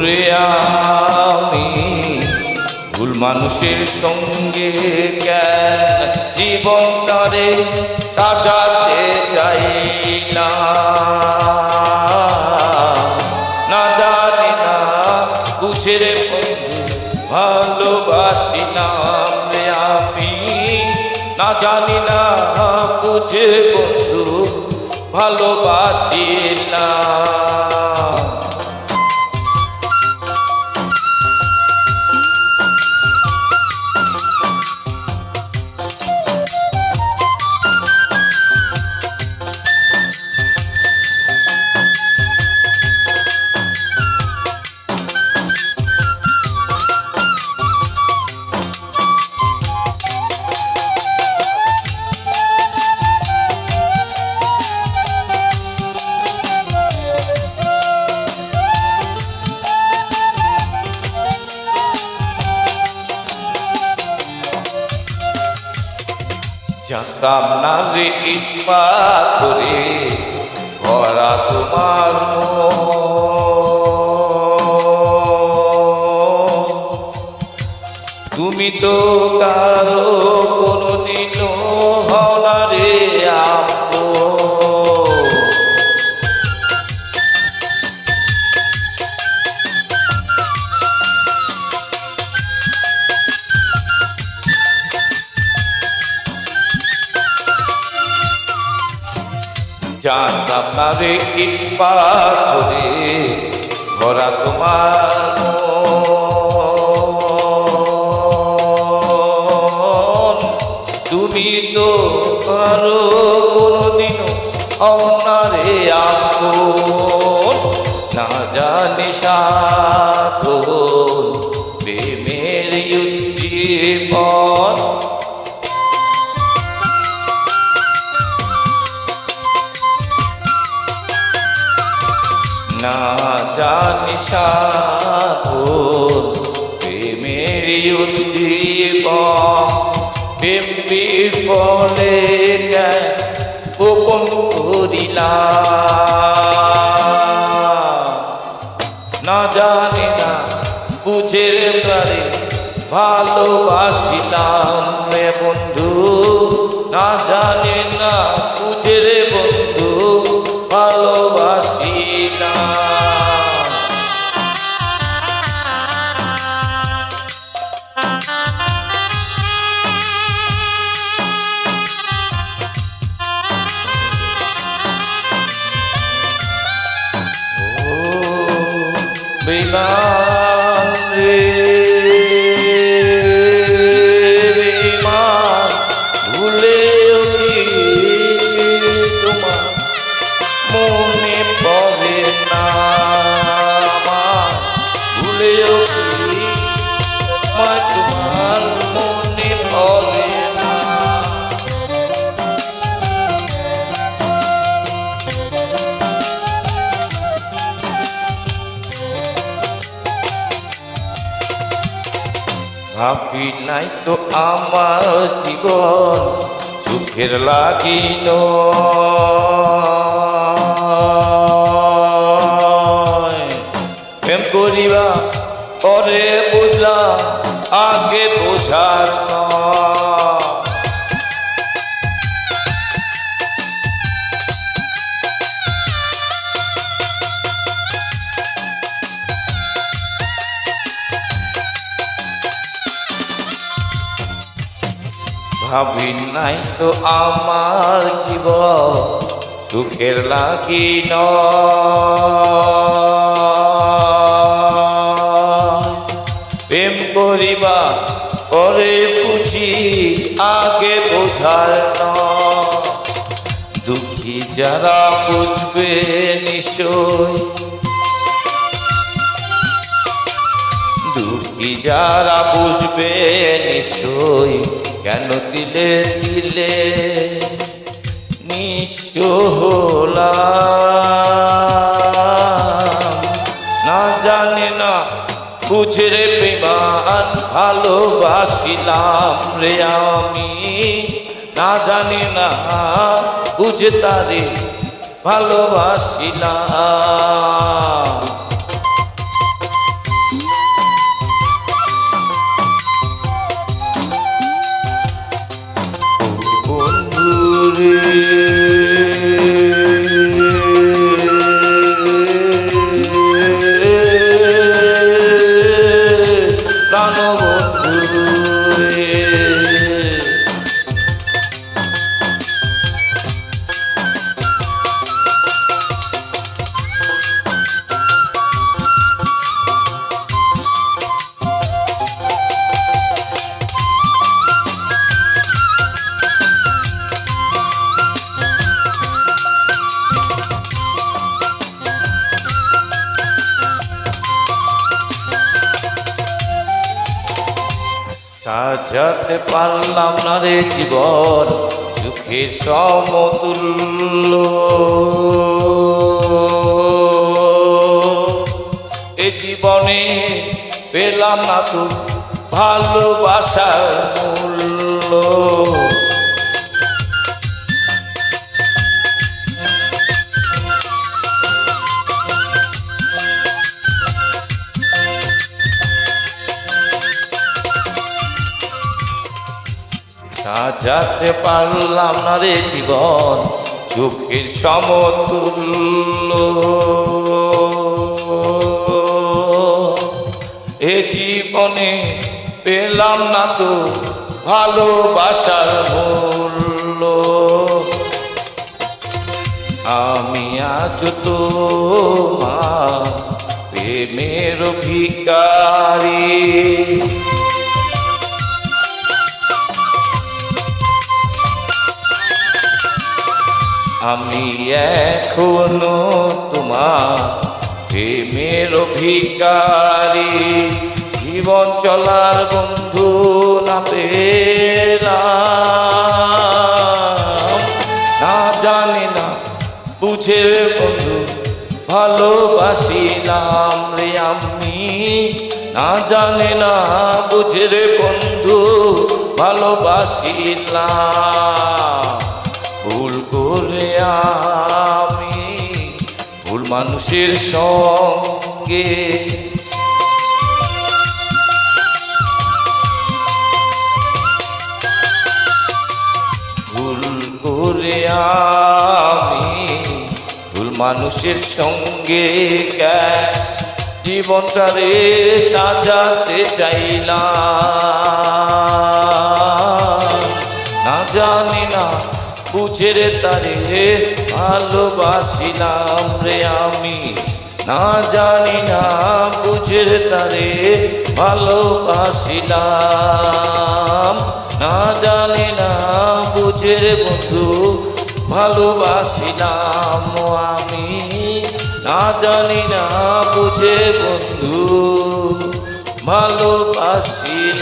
আমি। ভুল মানুষের সঙ্গে জ্ঞান জীবনটারে সাজাতে চাই না না জানি না, বুঝে রে ভালোবাসি না রে আমি। না জানি না, বুঝে বন্ধু ভালোবাসি না জানতাম না যে ইট করে ভরা তোমার তুমি তো কারও জানতাম না রে ইট পাথরে ভরা তোমার তুমি তো কারও কোনোদিনও অনারে আপন। না জানি সাধন প্রেমের জীবন না জানি সাধন, প্রেমের উদ্দীপ প্রেম বিফলে গোপন করিলাম। না জানি না বুঝে প্রাণে ভালোবাসিলাম বেমান ভাবি নাই তো আমার জীবন সুখের লাগিল। প্রেম করিবা পরে বুঝলাম আগে বোঝার ভাবি নাই তো আমার জীবন সুখের ন প্রেম করিবা পরে বুঝি আগে বোঝার নয়। দুঃখী যারা বুঝবে নিশ্চয়। দুঃখী যারা বুঝবে নিশ্চয়। কেন দিলে দিলে নিঃস্ব না জানে না বুঝে রে বেমান ভালোবাসিলাম রে আমি। না জানি না বুঝে তারে ভালোবাসিলাম। সাজাতে পারলাম না রে জীবন সুখের সমতুল্য। এ জীবনে পেলাম না তো ভালোবাসার সাজাতে পারলাম না রে জীবন সুখের সমতুল্য। এ জীবনে পেলাম না তো ভালোবাসার মূল্য। আমি আজ তো মা প্রেমের ভিকারী আমি এখনও তোমার প্রেমের অভিকারী। জীবন চলার বন্ধু না না জানি না, বুঝে বন্ধু, ভালোবাসিলাম রে আমি। না জানি না, বুঝে রে বন্ধু, ভালোবাসিলাম। ভুল করে আমি ভুল মানুষের সঙ্গে। ভুল করে আমি ভুল মানুষের সঙ্গে জীবনটারে সাজাতে চাইলাম। না জানি না বুঝে রে তারে ভালোবাসিলাম রে আমি। না জানি না বুঝে রে তারে ভালোবাসিলাম। না জানি না বুঝে রে বন্ধু ভালোবাসিলাম আমি। না জানি না বুঝে বন্ধু ভালোবাসিলাম।